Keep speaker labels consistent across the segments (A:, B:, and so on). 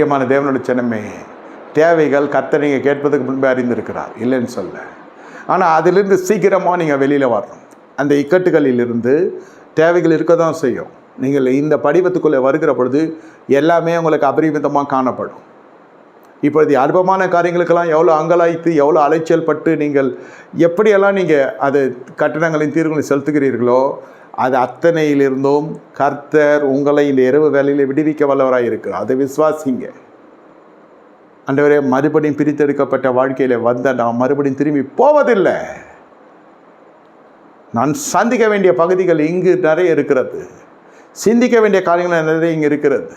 A: முக்கியமான தேவனுடைய சின்னமே தேவைகள் கர்த்தர் நீங்கள் கேட்பதுக்கு முன்பே அறிந்திருக்கிறார். இல்லைன்னு சொல்ல. ஆனால் அதிலிருந்து சீக்கிரமாக நீங்கள் வெளியில் வரணும். அந்த இக்கட்டுகளிலிருந்து தேவைகள் இருக்க தான் செய்யும். நீங்கள் இந்த படிவத்துக்குள்ளே வருகிற பொழுது எல்லாமே உங்களுக்கு அபரிமிதமாக காணப்படும். இப்பொழுது அற்பமான காரியங்களுக்கெல்லாம் எவ்வளோ அங்கலாய்த்து எவ்வளோ அலைச்சல் பட்டு நீங்கள் எப்படியெல்லாம் நீங்கள் அது கட்டணங்களின் தீர்வுகளை செலுத்துகிறீர்களோ அது அத்தனையிலிருந்தும் கர்த்தர் உங்களை இந்த இரவு வேலையில் விடுவிக்க வல்லவராக இருக்கிறார். அதை விசுவாசிங்க. அண்டவரே மறுபடியும் பிரித்தெடுக்கப்பட்ட வாழ்க்கையில் வந்த நான் மறுபடியும் திரும்பி போவதில்லை. நான் சந்திக்க வேண்டிய பகுதிகள் இங்கு நிறைய இருக்கிறது. சிந்திக்க வேண்டிய காரியங்கள் நிறைய இங்கே இருக்கிறது.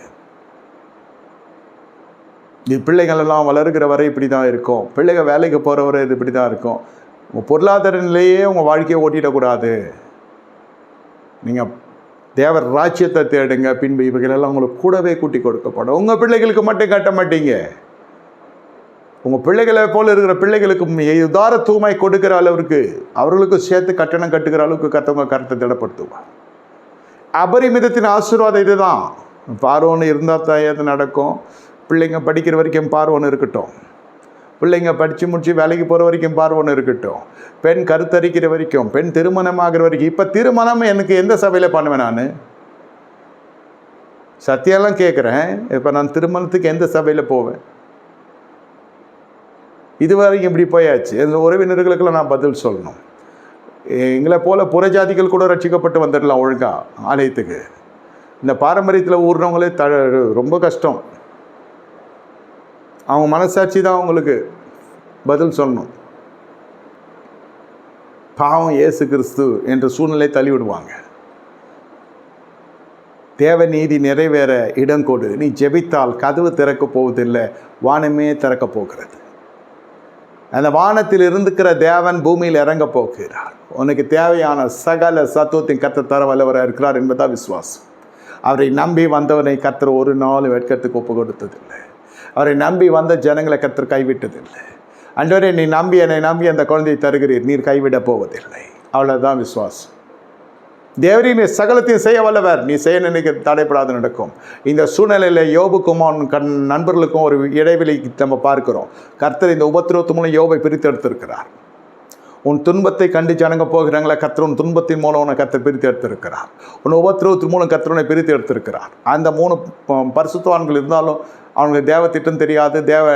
A: இது பிள்ளைகள் எல்லாம் வரை இப்படி தான் இருக்கும். பிள்ளைகள் வேலைக்கு போகிற வரை இது இப்படி தான் இருக்கும். உங்கள் பொருளாதார நிலையே உங்கள் வாழ்க்கையை ஓட்டிடக்கூடாது. நீங்கள் தேவர் ராஜ்யத்தை தேடுங்க. பின்பு இவைகளெல்லாம் உங்களுக்கு கூடவே கூட்டி கொடுக்கப்படும். உங்கள் பிள்ளைகளுக்கு மட்டும் கட்ட மாட்டீங்க. உங்கள் பிள்ளைகளை போல் இருக்கிற பிள்ளைகளுக்கு உதார தூமை கொடுக்கிற அளவுக்கு அவர்களுக்கும் சேர்த்து கட்டணம் கட்டுகிற அளவுக்கு கத்தவங்க கருத்தை திடப்படுத்துவாங்க அபரிமிதத்தின் ஆசீர்வாதம் இதுதான். பார்வோன்னு இருந்தால் தான் எது நடக்கும். பிள்ளைங்க படிக்கிற வரைக்கும் பார்வோன்னு இருக்கட்டும். பிள்ளைங்க படித்து முடிச்சு வேலைக்கு போகிற வரைக்கும் பார்வன் இருக்கட்டும். பெண் கருத்தரிக்கிற வரைக்கும் பெண் திருமணம் ஆகிற வரைக்கும் இப்போ திருமணம் எனக்கு எந்த சபையில் பண்ணுவேன் நான்? சத்தியெல்லாம் கேட்குறேன் இப்போ நான் திருமணத்துக்கு எந்த சபையில் போவேன்? இதுவரைக்கும் இப்படி போயாச்சு. இந்த உறவினர்களுக்கெல்லாம் நான் பதில் சொல்லணும். எங்களை போல புறஜாதிகள் கூட ரட்சிக்கப்பட்டு வந்துடலாம் ஒழுங்காக ஆலயத்துக்கு. இந்த பாரம்பரியத்தில் ஊர்றவங்களே த ரொம்ப கஷ்டம். அவங்க மனசாட்சி தான் அவங்களுக்கு பதில் சொல்லணும். பாவம் இயேசு கிறிஸ்து என்ற சூழ்நிலை தள்ளிவிடுவாங்க. தேவ நீதி நிறைவேற இடம் கொடு. நீ ஜெபித்தால் கதவு திறக்கப் போவதில்லை வானமே திறக்கப் போகிறது. அந்த வானத்தில் இருந்துக்கிற தேவன் பூமியில் இறங்க போகிறார். உனக்கு தேவையான சகல சத்துவத்தின் கத்த தர வல்லவராக இருக்கிறார் என்பதா விசுவாசம். அவரை நம்பி வந்தவனை கத்தர் ஒரு நாள் வெட்கத்துக்கு ஒப்பு கொடுத்ததில்லை. அவரை நம்பி வந்த ஜனங்களை கத்தர் கைவிட்டதில்லை. அன்றவரே நீ நம்பி என்னை நம்பி அந்த குழந்தையை தருகிறீர். நீர் கைவிடப் போவதில்லை. அவ்வளோதான் விசுவாசம். தேவரி நீ சகலத்தையும் செய்ய வல்லவர். நீ செய்ய நினைக்க தடைப்படாது நடக்கும். இந்த சூழ்நிலையில் யோபுக்கும் அவன் கண் நண்பர்களுக்கும் ஒரு இடைவெளி நம்ம பார்க்கிறோம். கர்த்தர் இந்த உபத்திரவத்து மூலம் யோபை பிரித்து எடுத்திருக்கிறார் உன் துன்பத்தை கண்டு ஜனங்க போகிறாங்களா கத்திர உன் துன்பத்தின் மூலம் உன்னை கத்தை பிரித்து எடுத்திருக்கிறார். உன் உபத்திரவத்தின் மூலம் கத்திரனை பிரித்து எடுத்திருக்கிறார். அந்த மூணு பரிசுத்தவான்கள் இருந்தாலும் அவனுக்கு தேவ திட்டம் தெரியாது தேவ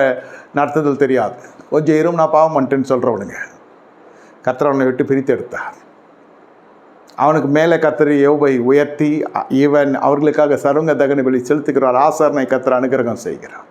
A: நடத்துதல் தெரியாது. கொஞ்சம் இரும் நான் பாவம் பண்ணிட்டேன்னு சொல்கிறவனுங்க கர்த்தர் அவனை விட்டு பிரித்து எடுத்தார். அவனுக்கு மேலே கத்திரி யோபை உயர்த்தி இவன் அவர்களுக்காக சருங்க தகன வழி செலுத்துகிறார். ஆசாரனை கத்திர அனுகிரகம் செய்கிறான்